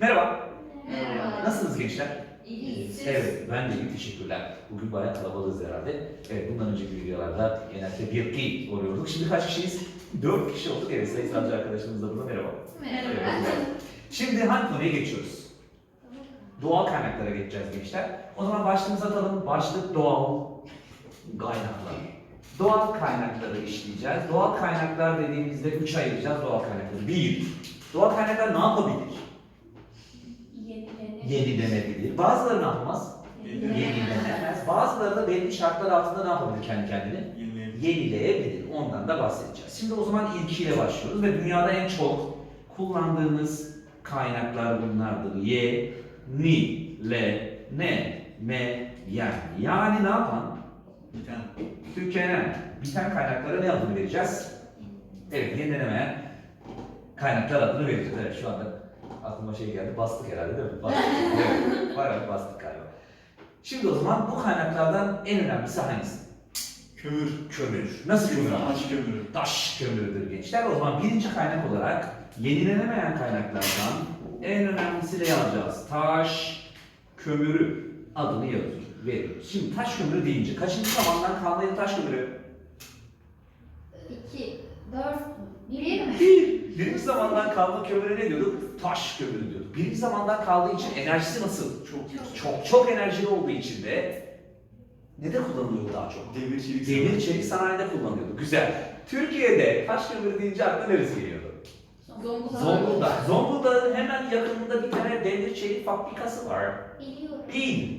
Merhaba. Merhaba. Nasılsınız gençler? İyi. Siz? Evet, ben de iyi. Teşekkürler. Bugün bayağı kalabalığız herhalde. Evet, bundan önceki videolarda genelde bir ki oluyorduk. Şimdi kaç kişiyiz? Dört kişi olduk. Evet, sayısalcı arkadaşımız da burada. Merhaba. Merhaba. Evet. Şimdi hangi konuya geçiyoruz? Doğal kaynaklara geçeceğiz gençler. O zaman başlığımızı atalım. Başlık doğal kaynaklar. Doğal kaynakları işleyeceğiz. Doğal kaynaklar dediğimizde üç ayıracağız doğal kaynakları. Bir, doğal kaynaklar ne yapabilir? Yenilenir. Yenilenebilir. Bazıları ne yapamaz? Yenilenemez. Bazıları da belli şartlar altında ne yapabilir kendi kendine? Yenileyebilir. Ondan da bahsedeceğiz. Şimdi o zaman ilkiyle başlıyoruz ve dünyada en çok kullandığımız kaynaklar bunlardır. Ye, ni, le, ne, me, yen. Yani ne yapan? Tükenen, biten kaynaklara ne adını vereceğiz? Evet, yenilenemeyen kaynaklar adını vereceğiz. Evet, şu anda aklıma şey geldi. Bastık herhalde değil mi? Bastık. evet, bayağı bastık galiba. Şimdi o zaman bu kaynaklardan en önemlisi hangisi? Kömür. Kömür. Nasıl kömür? Taş kömürü. Taş kömürüdür gençler. O zaman birinci kaynak olarak yenilenemeyen kaynaklardan en önemlisi ne yazacağız? Taş kömürü adını yazıyoruz. Veriyoruz. Şimdi taş kömürü deyince kaçıncı zamandan kalmaydı taş kömürü? İki, dört, bir mi? Bir. Birinci zamandan kalma kömürü ne diyorduk? Taş kömürü diyorduk. Birinci zamandan kaldığı için enerjisi nasıl? Çok Çok çok enerjili olduğu için de ne de kullanılıyor daha çok? demir çelik. Demir çelik sanayide kullanıyordu. Güzel. Türkiye'de taş kömürü deyince aklına neresi geliyordu? Zonguldak. Zonguldak. Zonguldak'ın hemen yakınında bir tane demir çelik fabrikası var. Biliyorum. Bil.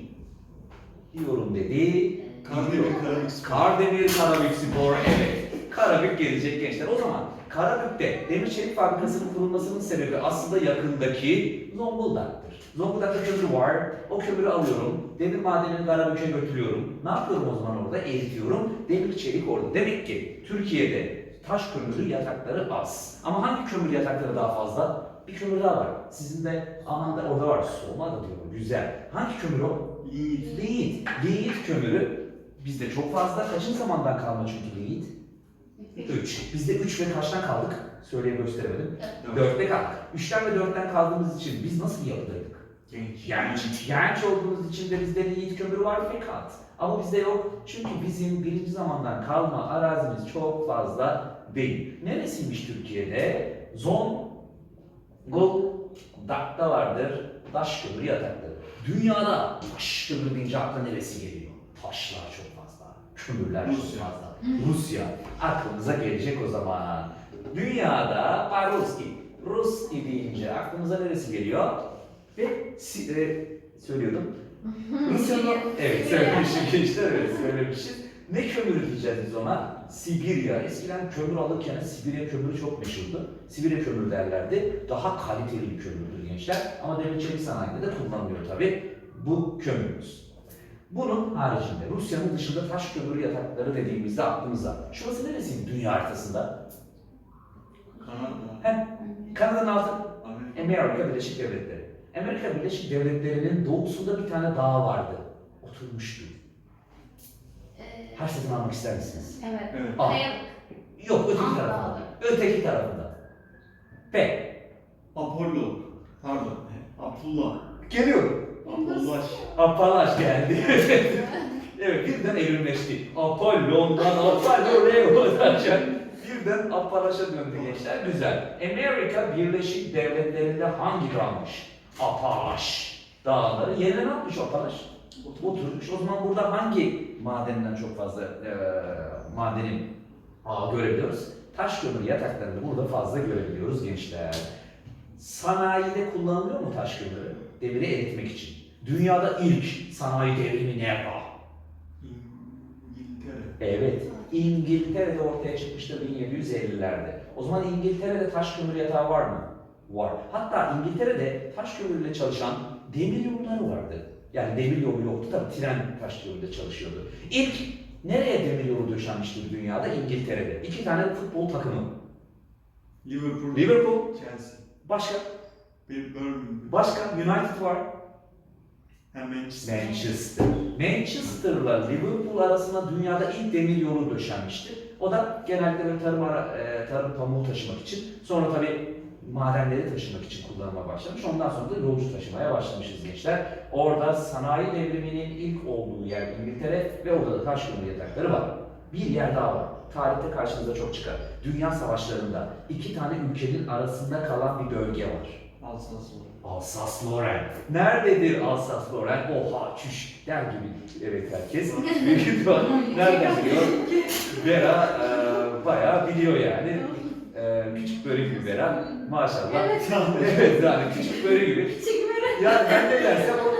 Diyorum dedi. Kardemir Karabük. Kardemir Karabük Spor evet. Karabük gelecek gençler. O zaman Karabük'te demir çelik fabrikasının kurulmasının sebebi aslında yakındaki Zonguldak'tır. Zonguldak'ta kömür var. O kömürü alıyorum. Demir madenini Karabük'e götürüyorum. Ne yapıyorum o zaman orada? Eritiyorum. Demir çelik orada. Demek ki Türkiye'de taş kömürü yatakları az. Ama hangi kömür yatakları daha fazla? Bir kömür daha var. Sizin de Aman'da orada var. Soma da diyor. Güzel. Hangi kömür o? Yiğit. Liğit. Liğit kömürü bizde çok fazla. Kaçın zamandan kalma çünkü liğit? 3. Bizde 3 ve kaçtan kaldık? Söyleye gösteremedim. Dört. 4'te kaldık. 3'ten ve 4'ten kaldığımız için biz nasıl bir yapıdaydık? Genç. Genç. Genç olduğumuz için de bizde liğit kömürü var fakat. Ama bizde yok. Çünkü bizim birinci zamandan kalma arazimiz çok fazla değil. Neresiymiş Türkiye'de? Zonguldak'ta vardır. Taş kömürü yatakları. Dünyada taş kömürü deyince akla neresi geliyor? Taşlar çok fazla. Kömürler çok fazla. Rusya. Aklımıza gelecek o zaman. Dünyada Paruski. Ruski deyince aklımıza neresi geliyor? Ve si- e, söylüyordum. Rusya'nın... evet söylemişim gençler evet söylemişiz. Ne kömürü diyeceğiz biz ona? Sibirya. Eskiden kömür alırken Sibirya kömürü çok meşhurdu. Sibirya kömürü derlerdi. Daha kaliteli bir kömürdür gençler. Ama demir çelik sanayinde de kullanılıyor tabi bu kömürümüz. Bunun haricinde Rusya'nın dışında taş kömürü yatakları dediğimizde aklımıza. Şurası neresiydi dünya haritasında? Kanada. Kanada'nın altı Amerika. Amerika Birleşik Devletleri. Amerika Birleşik Devletleri'nin doğusunda bir tane dağ vardı. Oturmuştu. Ee, Harfsizini almak ister misiniz? evet. Evet. A. Kayalık. Yok, öteki Ah, tarafında. Öteki tarafında. P. Apollo. Pardon. Abdullah. Geliyorum. Abdullah. Apalaş geldi. evet, birden evrimleşti. Apollon'dan Apollo'ya Birden Apalaş'a döndü gençler. Güzel. Amerika Birleşik Devletleri'nde hangi dağmış? Apalaş dağları. Yerine ne yapmış Apalaş? Oturmuş. O zaman burada hangi madenden çok fazla e, madenin aa, görebiliyoruz? Taş kömür yataklarını burada fazla görebiliyoruz gençler. Sanayide kullanılıyor mu taş kömürü? Demiri eritmek için. Dünyada ilk sanayi devrimi nerede? İngiltere. Evet. İngiltere'de ortaya çıkmıştır 1750'lerde. O zaman İngiltere'de taş kömür yatağı var mı? Var. Hatta İngiltere'de taş kömürle çalışan demir yolları vardı. Yani demir yolu yoktu tabii tren taş yoluyla çalışıyordu. İlk nereye demir yolu döşenmiştir dünyada? İngiltere'de. İki tane futbol takımı. Liverpool. Liverpool, Chelsea. başka, Bir Birmingham. başka United var. Manchester. Manchester. Manchester'la Liverpool arasında dünyada ilk demir yolu döşenmiştir. O da genellikle tarım, ara, e, tarım pamuğu taşımak için. Sonra tabii madenleri taşımak için kullanıma başlamış. Ondan sonra da yolcu taşımaya başlamışız gençler. Orada sanayi devriminin ilk olduğu yer İngiltere ve orada da taş kömür yatakları var. Bir yer daha var. Tarihte karşınıza çok çıkar. Dünya savaşlarında iki tane ülkenin arasında kalan bir bölge var. Alsas var. Alsas-Lorraine. Nerededir Alsas-Lorraine? Oha çüş der gibi evet herkes. Büyük ihtimal nereden biliyor? Vera e, bayağı biliyor yani. E, küçük börü gibi Vera. Maşallah. Evet. evet yani küçük börü gibi. Küçük böyle. Ya ben ne dersem o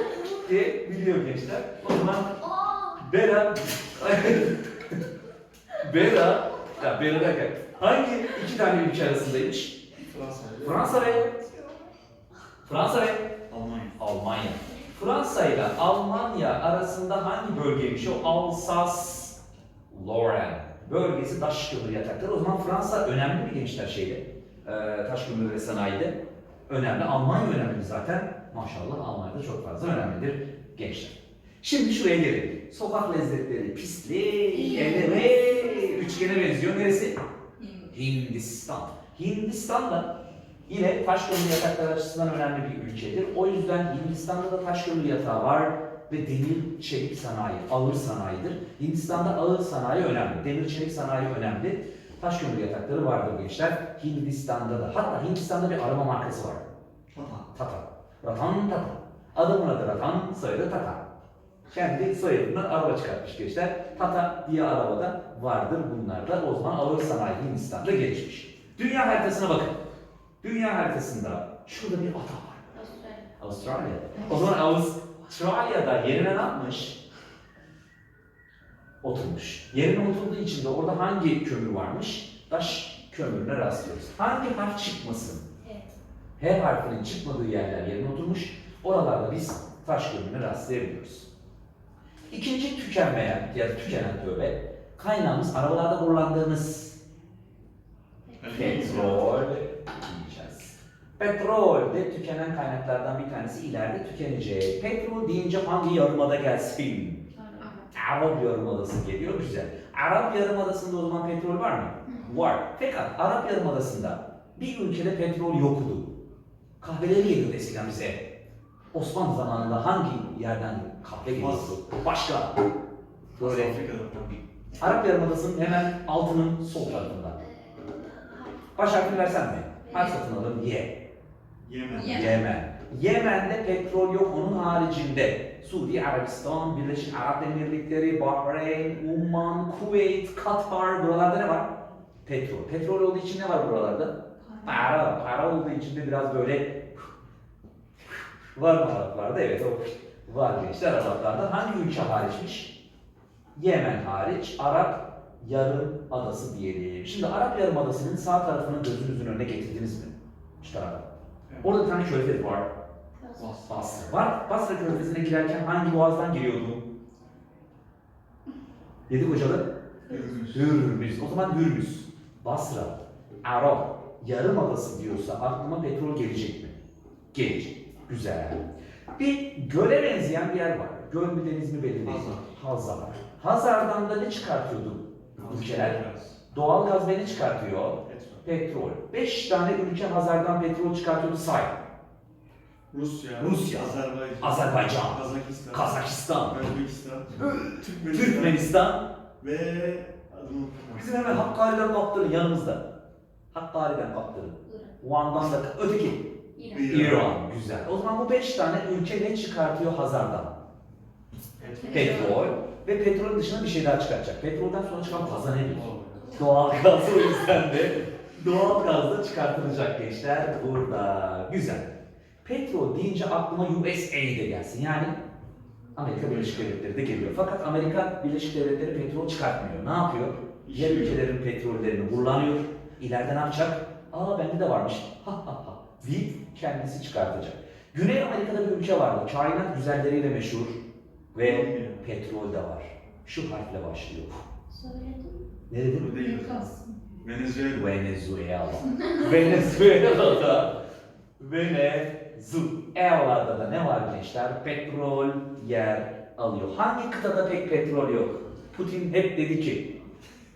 diye biliyor gençler. O zaman Aa. Bera Bera ya Bera derken hangi iki tane ülke arasındaymış? Fransa. Fransa ve Fransa ve Almanya. Almanya. Fransa ile Almanya arasında hangi bölgeymiş o? Alsas Lorraine bölgesi taş kömür yatakları. O zaman Fransa önemli bir gençler şeyde. Ee, taş kömür ve sanayide. Önemli. Almanya önemli zaten. Maşallah Almanya'da çok fazla önemlidir gençler. Şimdi şuraya gelelim. Sokak lezzetleri pislik, eleme, üçgene benziyor. Neresi? Hindistan. Hindistan da yine taş kömür yatakları açısından önemli bir ülkedir. O yüzden Hindistan'da da taş kömür yatağı var ve demir çelik sanayi, ağır sanayidir. Hindistan'da ağır sanayi önemli, demir çelik sanayi önemli. Taş kömür yatakları vardır gençler. Hindistan'da da. Hatta Hindistan'da bir araba markası var. Tata. Tata. Ratan Tata. Adamın adı Ratan, soyadı Tata. Kendi soyadından araba çıkartmış gençler. Tata diye arabada vardır bunlar da. O zaman ağır sanayi Hindistan'da gelişmiş. Dünya haritasına bakın. Dünya haritasında şurada bir ada var. Avustralya. Avustralya. O zaman Avustralya'da yerine ne yapmış? Oturmuş. Yerine oturduğu için de orada hangi kömür varmış? Taş kömürüne rastlıyoruz. Hangi harf çıkmasın? Evet. H harfinin çıkmadığı yerler yerine oturmuş. Oralarda biz taş kömürüne rastlayabiliyoruz. İkinci tükenmeyen ya da tükenen tövbe kaynağımız arabalarda kullandığımız petrol. Petrol de tükenen kaynaklardan bir tanesi ileride tükenecek. Petrol deyince hangi yarımada gelsin? Arap Yarımadası geliyor, güzel. Arap Yarımadası'nda o zaman petrol var mı? Var. Fakat Arap Yarımadası'nda bir ülkede petrol yoktu. Kahveleri geliyordu eskiden bize. Osmanlı zamanında hangi yerden kahve geliyordu? Başka. Böyle. Arap Yarımadası'nın hemen altının sol tarafında. Baş harfini versen mi? Harf satın alın. Y. Yemen. Yemen. Yemen. Yemen'de petrol yok. Onun haricinde Suudi Arabistan, Birleşik Arap Emirlikleri, Bahreyn, Umman, Kuveyt, Katar buralarda ne var? Petrol. Petrol olduğu için ne var buralarda? Para. Para olduğu için de biraz böyle var mı Araplarda? Evet o var gençler Araplarda. Hangi ülke hariçmiş? Yemen hariç Arap Yarım Adası diyelim. Şimdi Arap Yarım Adası'nın sağ tarafını gözünüzün önüne getirdiniz mi? Şu tarafa. Orada bir tane körfez var. Basra. Basra var. Basra körfezine girerken hangi boğazdan giriyordu? Yedi kocalı? Hürmüz. Hürmüz. O zaman Hürmüz. Basra, Arap, Yarımadası diyorsa aklıma petrol gelecek mi? Gelecek. Güzel. Bir göle benzeyen bir yer var. Göl mü deniz mi belli değil. Hazar. Hazar. Hazar'dan da ne çıkartıyordu ülkeler? Doğal gaz ve ne çıkartıyor? Petrol. Beş tane ülke Hazar'dan petrol çıkartıyordu say. Rusya. Rusya. Azerbaycan. Azerbaycan. Kazakistan. Kazakistan. Özbekistan. Türkmenistan. Türkmenistan. Ve. Bizim hemen Hakkari'den kaptırın yanımızda. Hakkari'den kaptırın. Van'dan da öteki. İran. İran. Güzel. O zaman bu beş tane ülke ne çıkartıyor Hazar'dan? Petrol. Ve petrolün dışında bir şey daha çıkartacak. Petrolden sonra çıkan fazla nedir? Doğal gaz o yüzden de doğal gaz da çıkartılacak gençler burada. Güzel. Petrol deyince aklıma USA de gelsin. Yani Amerika Birleşik Devletleri de geliyor. Fakat Amerika Birleşik Devletleri petrol çıkartmıyor. Ne yapıyor? Diğer ülkelerin petrollerini kullanıyor. İleride ne yapacak? Aa bende de varmış. Ha ha ha. Deyip kendisi çıkartacak. Güney Amerika'da bir ülke vardı. Kainat güzelleriyle meşhur. Ve petrol de var. Şu harfle başlıyor. Söyledim. Ne dedim? Değil. Venezuela. Venezuela. Venezuela'da Venezuela'da da ne var gençler? Petrol yer alıyor. Hangi kıtada pek petrol yok? Putin hep dedi ki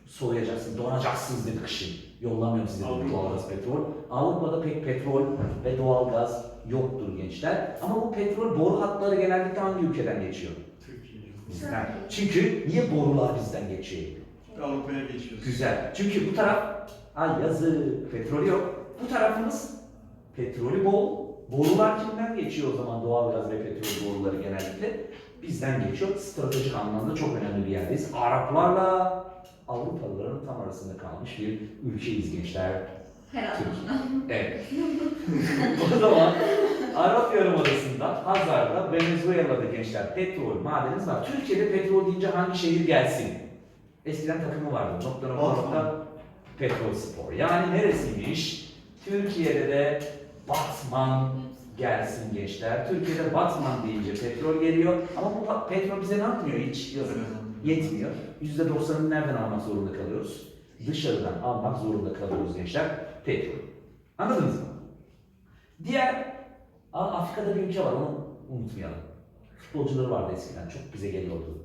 soğuyacaksın, donacaksınız dedi kışın. Yollamıyorum size Avrupa. doğalgaz petrol. Avrupa'da pek petrol ve doğalgaz yoktur gençler. Ama bu petrol boru hatları genellikle hangi ülkeden geçiyor? Türkiye. Bizden. Çünkü niye borular bizden geçiyor? Avrupa'ya geçiyoruz. Güzel. Çünkü bu taraf ay yazı petrolü yok. Bu tarafımız petrolü bol. Borular kimden geçiyor o zaman doğalgaz ve petrol boruları genellikle? Bizden geçiyor. Stratejik anlamda çok önemli bir yerdeyiz. Araplarla Avrupalıların tam arasında kalmış bir ülkeyiz gençler. Herhalde. Evet. o zaman Arap Yarımadası'nda, Hazar'da, Venezuela'da gençler petrol madenimiz var. Türkiye'de petrol deyince hangi şehir gelsin? Eskiden takımı vardı. Nokta nokta petrol spor. Yani neresiymiş? Türkiye'de de Batman gelsin gençler. Türkiye'de Batman deyince petrol geliyor. Ama bu petrol bize ne yapmıyor hiç? Yazık. Yetmiyor. %90'ını nereden almak zorunda kalıyoruz? Dışarıdan almak zorunda kalıyoruz gençler. Petrol. Anladınız mı? Diğer Afrika'da bir ülke var onu unutmayalım. Futbolcuları vardı eskiden çok bize geliyordu.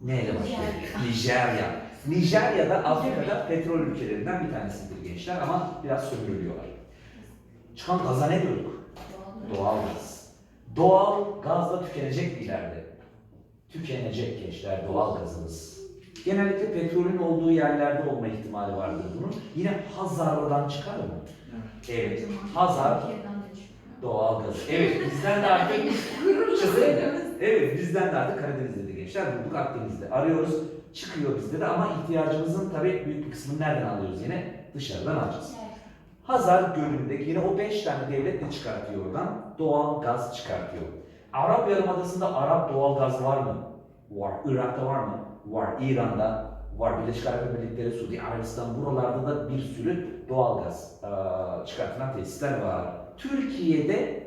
Neyle başlıyor? Nijerya. Nijerya da Afrika'da petrol ülkelerinden bir tanesidir gençler ama biraz sömürülüyorlar. Çıkan gaza ne diyorduk? Doğal gaz. Doğal gaz da tükenecek ileride. Tükenecek gençler doğal gazımız. Genellikle petrolün olduğu yerlerde olma ihtimali vardır bunun. Yine Hazar'dan çıkar mı? Evet. Hazar doğal gaz. Evet bizden de artık çıkıyor. Evet bizden de artık Karadeniz'de de gençler bulduk Akdeniz'de. Arıyoruz çıkıyor bizde de ama ihtiyacımızın tabii büyük bir kısmını nereden alıyoruz yine? Dışarıdan alacağız. Hazar Gölü'ndeki yine o beş tane devlet ne çıkartıyor oradan? Doğal gaz çıkartıyor. Arap Yarımadası'nda Arap doğal gaz var mı? Var. Irak'ta var mı? Var. İran'da var. Birleşik Arap Emirlikleri, Suudi Arabistan buralarda da bir sürü doğal gaz eee, çıkartılan tesisler var. Türkiye'de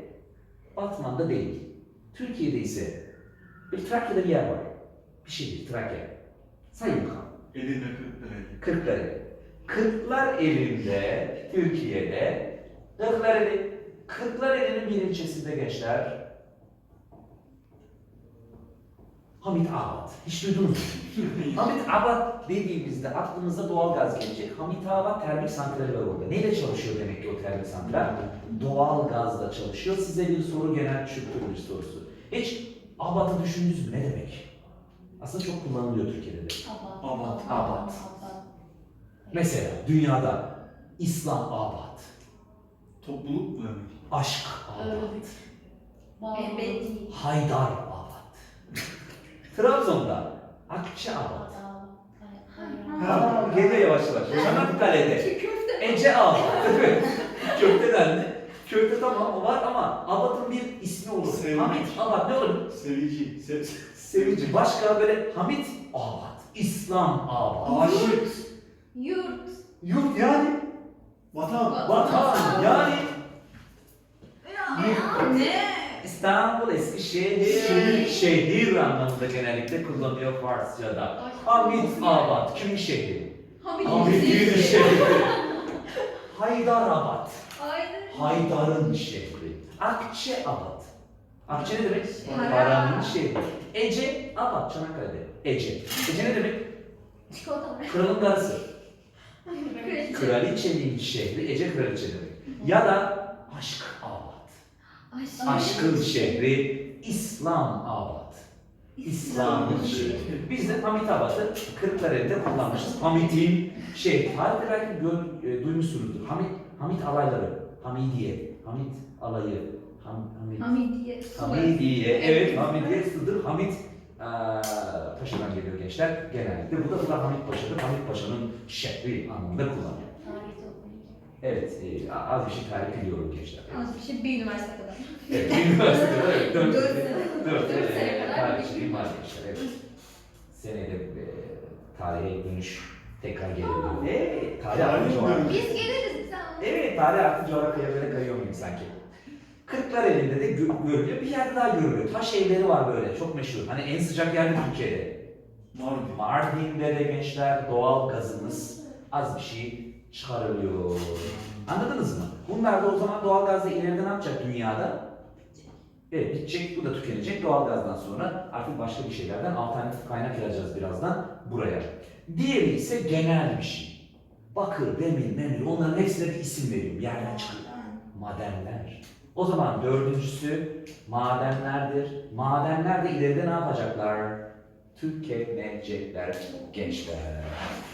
Batman'da değil. Türkiye'de ise bir Trakya'da bir yer var. Bir şehir Trakya. Sayın bakalım. Edirne Kırklareli. Kırklareli. Kırklar elinde Türkiye'de Kırklareli Kırklareli'nin bir ilçesinde gençler Hamit Abad. Hiç duydunuz mu? Hamit Abad dediğimizde aklımıza doğal gaz gelecek. Hamit Abad termik santrali var orada. Neyle çalışıyor demek ki o termik santral? Doğal gazla çalışıyor. Size bir soru genel bir sorusu. Hiç Abad'ı düşündünüz mü? Ne demek? Aslında çok kullanılıyor Türkiye'de de. Abad. Abad. Mesela dünyada İslam abad, Topluluk mu demek? aşk abad, Ebedi. Haydar abad. Trabzon'da Akçe abad. Ha, geliyor yavaş yavaş. Çanakkale'de Ece abad. Köfte dendi. Köfte tamam o var ama abadın bir ismi olur. Sevgi. Hamit abad ne olur? Sevici. Se Sevici. Başka böyle Hamit abad, İslam abad. Aşık. Yurt. Yurt yani Vatan. vatan yani Ne? İstanbul eski şehir, Şehir. şehir anlamında genellikle kullanıyor Farsça'da. Hamit Abad, kimin şehri? Hamit'in şehri. Haydarabad, Aynen. Haydar'ın şehri. Akçeabad. Akçe ne demek? Para. Paranın şehri. Ece Abad, Çanakkale'de. Ece. Ece ne demek? Çikolata var. Kralın karısı. Kraliçe. Kraliçenin şehri, Ece kraliçe demek. Ya da Aşk Abad. Aşk. Aşkın şehri İslam Abad. İslam'ın şehri. Biz de Hamit Abad'ı Kırklareli'de kullanmışız. Hamit'in şehri. Harika belki gör, e, duymuşsunuzdur. Hamit, Hamit alayları. Hamidiye. Hamit alayı. Ham, Hamit. Hamidiye. Hamidiye. Evet Hamidiye sudur. Hamit eee, Paşa'dan geliyor gençler. Genellikle bu da, bu da Hamit Paşa'dır. Hamit Paşa'nın şehri anlamında kullanıyor. Evet, e, az bir şey tarih biliyorum gençler. Az bir şey bir üniversite kadar. Evet, üniversitede evet, dört, Dört dört Dört sene sene kadar tarihçiliğim bir- var gençler, evet. Senede e, tarihe dönüş tekrar gelebiliyor. Evet, tarih artık Tarih coğrafya. Biz geliriz sen. Evet, tarih artık coğrafyaya böyle kayıyor muyum sanki? Kırklar elinde de gö- görülüyor, bir yerde daha görülüyor. Taş evleri var böyle, çok meşhur. Hani en sıcak yer Türkiye'de. Mardin. Mardin'de de gençler doğal gazımız az bir şey çıkarılıyor. Anladınız mı? Bunlar da o zaman doğal gazda ileride ne yapacak dünyada? Evet bitecek, bu da tükenecek doğal gazdan sonra artık başka bir şeylerden alternatif kaynak yazacağız birazdan buraya. Diğeri ise genel bir şey. bakır, demir, memir onların hepsine bir isim veriyorum. Yerden çıkıyor. Madenler. O zaman dördüncüsü madenlerdir. Madenler de ileride ne yapacaklar? Tükenecekler gençler.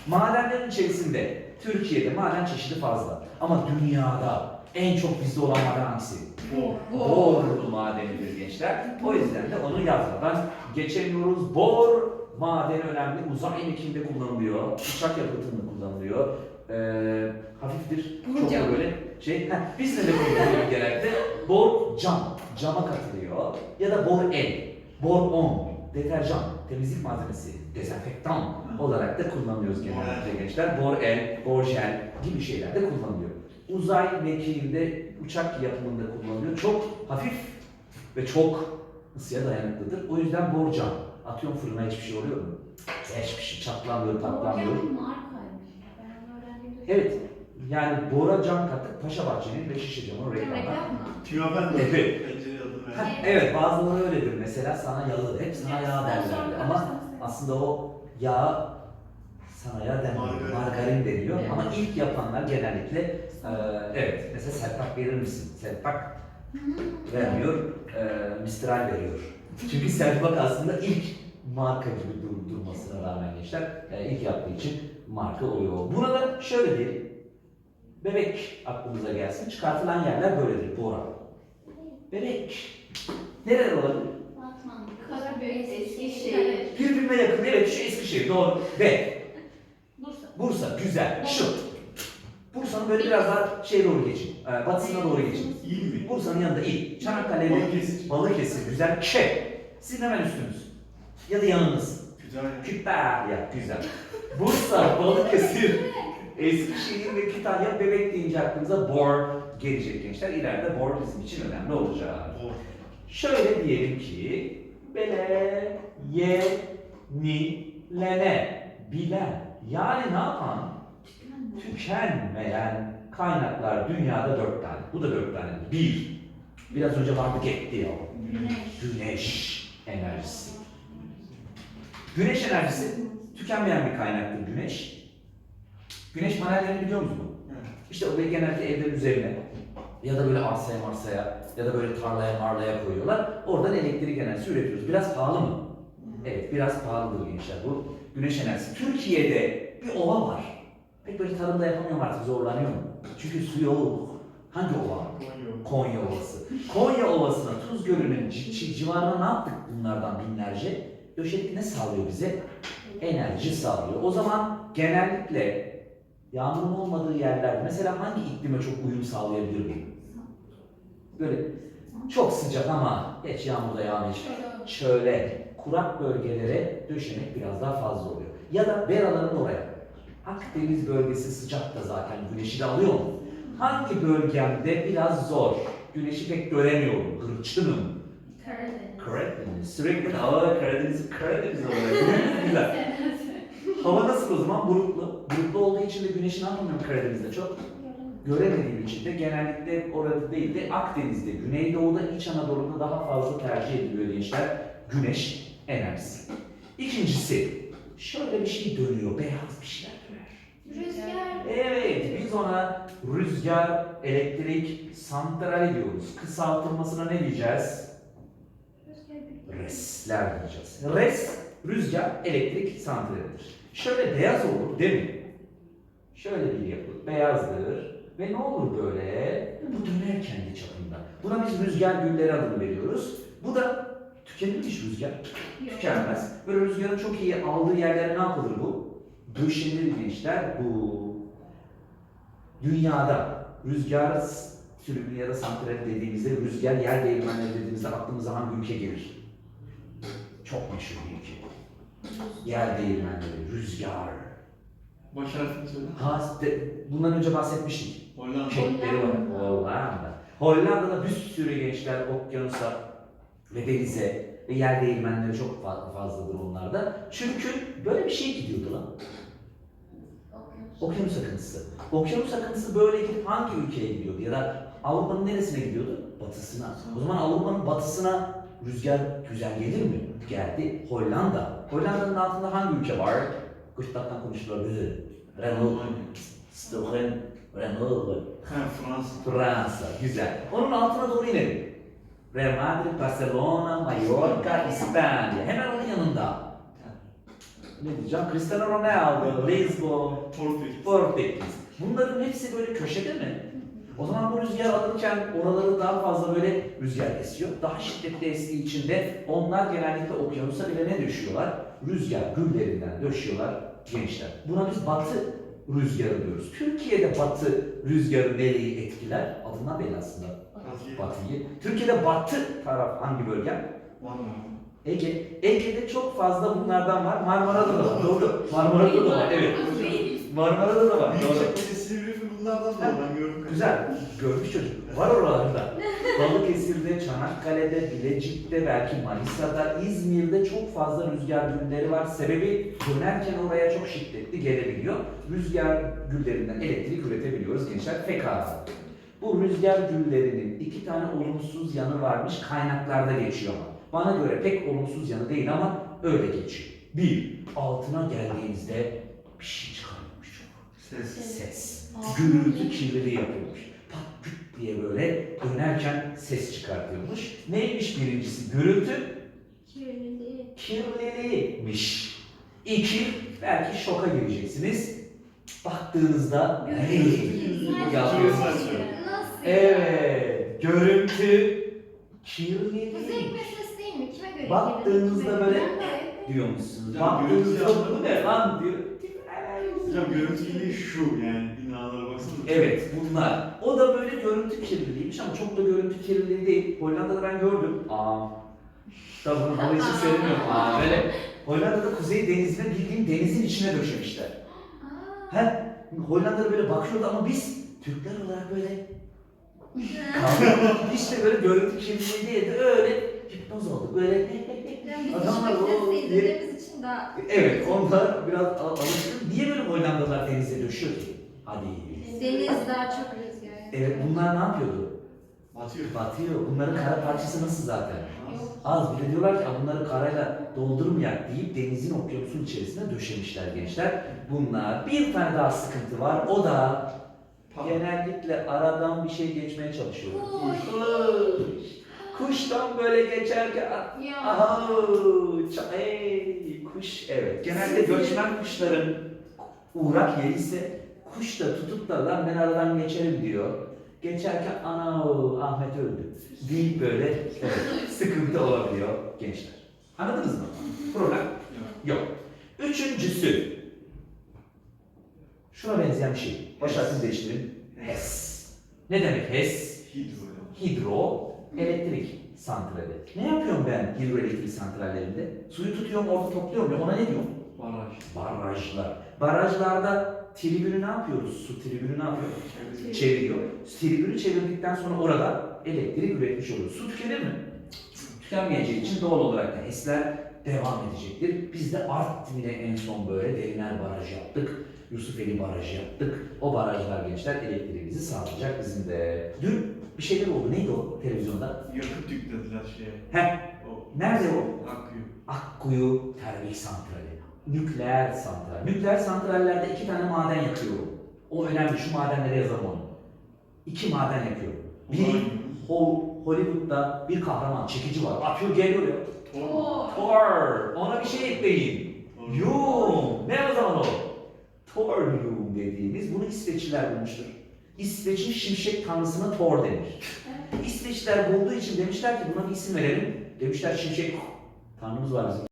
Madenlerin içerisinde Türkiye'de maden çeşidi fazla. Ama dünyada en çok bizde olan maden hangisi? Bor. Bor madenidir gençler. O yüzden de onu yazmadan geçemiyoruz. Bor madeni önemli. Uzay mekiğinde kullanılıyor. Uçak yakıtında kullanılıyor. Ee, hafiftir. Çok da böyle şey. Heh, biz ne de kullanıyoruz genelde? Bor cam. Cama katılıyor. Ya da bor el. Bor on. Deterjan. Temizlik malzemesi. Dezenfektan olarak da kullanıyoruz genellikle gençler. Bor el, bor jel gibi şeyler de kullanılıyor. Uzay mekiğinde uçak yapımında kullanılıyor. Çok hafif ve çok ısıya dayanıklıdır. O yüzden borcam. Atıyorum fırına hiçbir şey oluyor mu? Hiçbir şey çatlamıyor, patlamıyor. markaymış. Ben öğrendiğimde. Evet. Yani Bora cam kattık Paşa Bahçe'nin ve Şişe camın reklamı. Reklam mı? De. Evet. Pencere adı Ha, ver. Evet bazıları öyledir. Mesela sana yağı, hep sana yağ derlerdi. Ama aslında o yağ sana yağ denmiyor. Margarin. Margarin deniyor. Evet. Ama ilk yapanlar genellikle e, evet mesela Serpak verir misin? Serpak vermiyor, e, Mistral veriyor. Çünkü Serpak aslında ilk marka gibi dur- durmasına rağmen gençler e, ilk yaptığı için marka oluyor. Buna da şöyle diyelim. Bebek aklımıza gelsin. Çıkartılan yerler böyledir. Bora. Bebek. Nereler olabilir? Batman. Karabük, Eskişehir. Birbirine yakın. Evet şu Eskişehir doğru. Ve Bursa. Bursa güzel. Şu. Bursa'nın böyle biraz daha şey doğru geçin. E, batısına doğru geçin. İyi mi? Bursa'nın yanında iyi. Çanakkale'de Balıkesir. Balıkesir güzel. K. Sizin hemen üstünüz. Ya da yanınız. Kütahya. Kütahya güzel. Bursa, Balıkesir, Eskişehir ve Kütahya bebek deyince aklınıza bor gelecek gençler. İleride bor bizim için önemli olacak. Bor. Şöyle diyelim ki bele, ye, ni, lene, bilen. Yani ne yapan? Tükenmeyen kaynaklar dünyada dört tane. Bu da dört tane. Bir, biraz önce vardı gitti ya. Güneş enerjisi. Güneş enerjisi tükenmeyen bir kaynaktır güneş. Güneş panellerini biliyor musunuz? Evet. İşte o böyle genelde evlerin üzerine ya da böyle arsaya marsaya ya da böyle tarlaya marlaya koyuyorlar. Oradan elektrik enerjisi üretiyoruz. Biraz pahalı mı? Evet biraz pahalıdır gençler bu güneş enerjisi. Türkiye'de bir ova var. Pek böyle tarımda yapamıyorum artık zorlanıyor mu? Çünkü su yok. Hangi ova? Konya. Konya Ovası. Konya Ovası'na, Tuz Gölü'nün ci- ci- civarına ne yaptık bunlardan binlerce? Döşedik ne sağlıyor bize? Enerji sağlıyor. O zaman genellikle yağmurun olmadığı yerlerde mesela hangi iklime çok uyum sağlayabilir bu? Böyle çok sıcak ama hiç yağmur da yağmayacak. Çöle, kurak bölgelere döşemek biraz daha fazla oluyor. Ya da Beraların oraya. Akdeniz bölgesi sıcak da zaten güneşi de alıyor mu? Hangi bölgemde biraz zor? Güneşi pek göremiyorum, hırçınım. Karadeniz. Karadeniz. Sürekli hava Karadeniz, Karadeniz olarak. Güzel. Hava nasıl o zaman? Bulutlu. Bulutlu olduğu için de güneşi ne yapamıyorum Karadeniz'de çok? Göremediğim için de genellikle orada değil de Akdeniz'de, Güneydoğu'da, İç Anadolu'da daha fazla tercih ediliyor gençler. Güneş enerjisi. İkincisi, şöyle bir şey dönüyor, beyaz bir şeyler döner. Rüzgar. Evet, biz ona rüzgar, elektrik, santral diyoruz. Kısaltılmasına ne diyeceğiz? Resler diyeceğiz. Res, rüzgar, elektrik, santralidir. Şöyle beyaz olur değil mi? Şöyle bir yapı, beyazdır. Ve ne olur böyle? Bu döner kendi çapında. Buna biz rüzgar gülleri adını veriyoruz. Bu da tükenilmiş rüzgar. Tükenmez. Böyle rüzgarın çok iyi aldığı yerlere ne yapılır bu? Döşenir gençler bu. Dünyada rüzgar sürümü ya da santral dediğimizde rüzgar yer değirmenleri dediğimizde aklımıza hangi ülke gelir? Çok meşhur bir ülke. Yer değirmenleri, rüzgar. Baş harfini söyle. Ha, de, bundan önce bahsetmiştik. Hollanda. Kekleri var. Hollanda. Hollanda'da bir sürü gençler okyanusa ve denize ve yer değirmenleri çok fa- fazladır onlarda. Çünkü böyle bir şey gidiyordu lan. Okyanus akıntısı. Okyanus akıntısı böyle gidip hangi ülkeye gidiyordu ya da Avrupa'nın neresine gidiyordu? Batısına. O zaman Avrupa'nın batısına rüzgar güzel gelir mi? Geldi. Hollanda. Hollanda'nın altında hangi ülke var? Gırtlaktan konuştular bizi. Renault. Storen, Renault, Ha Fransız. Fransa. Güzel. Onun altına doğru inelim. Real Madrid, Barcelona, Mallorca, İspanya. Hemen onun yanında. Ne diyeceğim? Cristiano Ronaldo, Lisbon, Portekiz. Portekiz. Bunların hepsi böyle köşede mi? O zaman bu rüzgar alırken oraları daha fazla böyle rüzgar esiyor. Daha şiddetli estiği için de onlar genellikle okyanusa bile ne döşüyorlar? Rüzgar güllerinden döşüyorlar gençler. Buna biz batı rüzgarı diyoruz. Türkiye'de batı rüzgarı nereyi etkiler? Adından belli aslında. Batı. Batıyı. Türkiye'de batı taraf hangi bölge? Ege. Ege'de çok fazla bunlardan var. Marmara'da da var. Doğru. Marmara'da da var. Evet. Marmara'da da var. Doğru. Bunlardan da ben gördüm. Güzel. Görmüş çocuk. Var oralarda. Balıkesir'de, Çanakkale'de, Bilecik'te, belki Manisa'da, İzmir'de çok fazla rüzgar gülleri var. Sebebi dönerken oraya çok şiddetli gelebiliyor. Rüzgar güllerinden elektrik üretebiliyoruz gençler. Pekala. Bu rüzgar güllerinin iki tane olumsuz yanı varmış. Kaynaklarda geçiyor ama. Bana göre pek olumsuz yanı değil ama öyle geçiyor. Bir, altına geldiğinizde bir şey çıkarıyormuş çok Ses. ses. Gürültü kirliliği yapıyormuş. Pat küt diye böyle dönerken ses çıkartıyormuş. Neymiş birincisi? Gürültü Kirliliği. kirliliğiymiş. İki, belki şoka gireceksiniz. Baktığınızda hey yapıyor. Nasıl? Evet, görüntü kirliliği Kuzey meselesi değil mi? Kime göre? Baktığınızda böyle- diyormuşsunuz. Baktığınızda bu ne lan diyor. Hocam görüntü şu yani binalara baksana. Evet bunlar. O da böyle görüntü kirliliğiymiş ama çok da görüntü kirliliği değil. Hollanda'da ben gördüm. Aa. Tabii bunu bunun için söylemiyorum. Aa böyle Hollanda'da Kuzey Denizi'ne bildiğin denizin içine döşemişler. He? Hollanda'da böyle bakıyordu ama biz Türkler olarak böyle kaldık. İşte böyle görüntü kirliliği değil de öyle hipnoz olduk. Böyle Adamlar o- için daha Evet onlar biraz al- alışkın. Niye böyle Hollandalılar denize döşüyor ki? Hadi. deniz daha çok rüzgar. Evet bunlar ne yapıyordu? Batıyor. Batıyor. Bunların kara parçası nasıl zaten? Az. Bir de diyorlar ki "Aa, bunları karayla doldurmayak deyip denizin okyanusun içerisine döşemişler gençler. Bunlar. Bir tane daha sıkıntı var. O da genellikle aradan bir şey geçmeye çalışıyor. Kuş. Kuş. Kuştan böyle geçerken Ya. aha ça- kuş evet. Genelde göçmen kuşların uğrak yeri ise kuş da tutup da lan ben aradan geçerim diyor. Geçerken ana Ahmet öldü deyip böyle evet, sıkıntı olabiliyor gençler. Anladınız mı? Problem Yok. Üçüncüsü. Şuna benzeyen bir şey. Baş harfini değiştirin. HES. Ne demek HES? Hidro. Hidro elektrik santrali. Ne yapıyorum ben hidroelektrik santrallerinde? Suyu tutuyorum, orada topluyorum ya ona ne diyorum? Baraj. Barajlar. Barajlarda tribünü ne yapıyoruz? Su tribünü ne yapıyor? Çevre. Çeviriyor. Tribünü çevirdikten sonra orada elektrik üretmiş oluyor. Su tükenir mi? Tükenmeyeceği için doğal olarak da HES'ler devam edecektir. Biz de Artvin'e en son böyle Deriner Barajı yaptık. Yusufeli Barajı yaptık. O barajlar gençler elektriğimizi sağlayacak bizim de. Dün bir şeyler oldu. Neydi o televizyonda? Yakıt yüklediler şeye. Heh, O. nerede o? Akıyor. Akkuyu Termik Santrali. Nükleer santral. Nükleer santrallerde iki tane maden yakıyorum. O önemli. Şu madenlere yazalım onu. İki maden yakıyorum. Biri Ho- Hollywood'da bir kahraman, çekici var. Atıyor geliyor ya. Tor. Thor. Ona bir şey ekleyin. Yum. Ne o zaman o? Thorium dediğimiz, bunu İsveçliler bulmuştur. İsveç'in şimşek tanrısına Thor denir. İsveçliler bulduğu için demişler ki buna bir isim verelim. Demişler şimşek tanrımız var bizim.